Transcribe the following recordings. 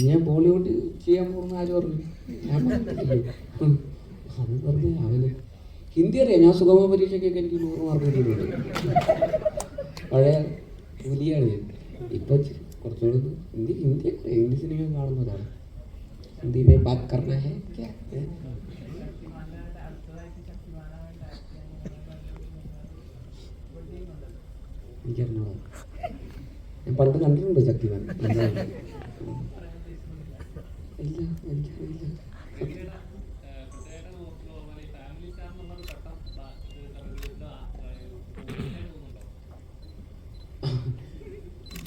ഞാൻ ബോളിവുഡ് ചെയ്യാൻ പോകുന്ന ആര് പറഞ്ഞു ഞാൻ പറഞ്ഞിട്ടില്ലേ ഉം. അത് വെറുതെ അവന് ഹിന്ദി അറിയാം ഞാൻ സുഗമ പരീക്ഷയ്ക്കൊക്കെ എനിക്ക് നൂറ് മാർക്ക് കിട്ടിയിട്ടുണ്ട് പഴയ പുലിയാണ് ഞാൻ ഇപ്പൊ ഇച്ചിരി കുറച്ചുകൂടി ഹിന്ദി ഹിന്ദി അറിയാം. ഹിന്ദി സിനിമ കാണുന്നതാണ് ഹിന്ദി മേ ബാത് കർണ ഹേ ക്യാ ഏ? എനിക്കറിഞ്ഞൂടാ ഞാൻ പണ്ട് കണ്ടിട്ടുണ്ട് ശക്തിമാൻ? ഇല്ല എനിക്കറിയില്ല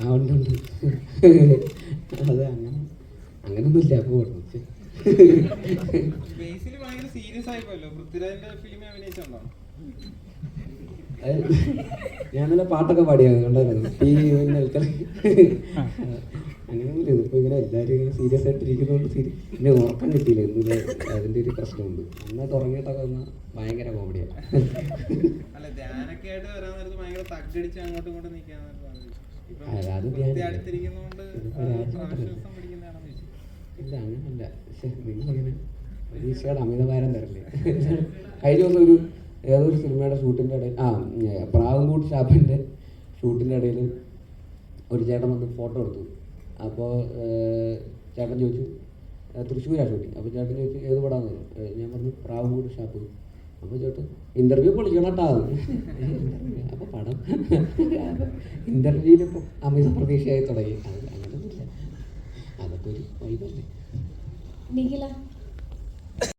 ആ ഉണ്ട് ഉണ്ട്. അതെ അങ്ങനെ. അങ്ങനൊന്നുമില്ല അപ്പോൾ ബേസിൽ ഭയങ്കര സീരിയസ് ആയിപ്പോലോ പൃഥ്വിരാജിന്റെ ഫിലിം അഭിനയിച്ചുണ്ടോ? ഞാൻ നല്ല പാട്ടൊക്കെ പാടിയാ കണ്ടായിരുന്നു? ഈ നിൽക്കളി അങ്ങനെയൊന്നുമില്ല ഇതിപ്പോൾ ഇങ്ങനെ എല്ലാവരും ഇങ്ങനെ സീരിയസ് ആയിട്ട് ഇരിക്കുന്നതുകൊണ്ട് സീരി പിന്നെ ഉറക്കം കിട്ടിയില്ല ഇന്നില്ല അതിന്റെ ഒരു പ്രശ്നമുണ്ട്. ഉറങ്ങിയിട്ടൊക്കെ വന്നാൽ ഭയങ്കര കോമഡിയാണ് അത് ഇല്ല അങ്ങനല്ല പക്ഷേ നിങ്ങളിങ്ങനെ. പരീക്ഷയുടെ അമിതഭാരം തരല്ലേ. കഴിഞ്ഞ ദിവസം ഒരു ഏതൊരു സിനിമയുടെ ഷൂട്ടിന്റെ ഇടയിൽ ആ പ്രാവൻകൂട്ട് ഷാപ്പിന്റെ ഷൂട്ടിന്റെ ഇടയിൽ ഒരു ചേട്ടൻ വന്ന് ഫോട്ടോ എടുത്തു. അപ്പോൾ ചേട്ടൻ ചോദിച്ചു "ഏ, തൃശ്ശൂരാണ് ഷൂട്ടിങ് അപ്പോൾ ചേട്ടൻ ചോദിച്ചു ഏത് പടാന്ന്? പറഞ്ഞു. ഞാൻ പറഞ്ഞു പ്രാവൻകൂട്ട് ഷാപ്പ് അപ്പോൾ ചേട്ടൻ ഇന്റർവ്യൂ പൊളിക്കണട്ടാ. അപ്പോൾ പടം ഇന്റർവ്യൂവിൽ ഇപ്പോൾ അമിത പ്രതീക്ഷയായി തുടങ്ങി അങ്ങനെ അതൊക്കെ ഒരു വൈബല്ലേ നിഖില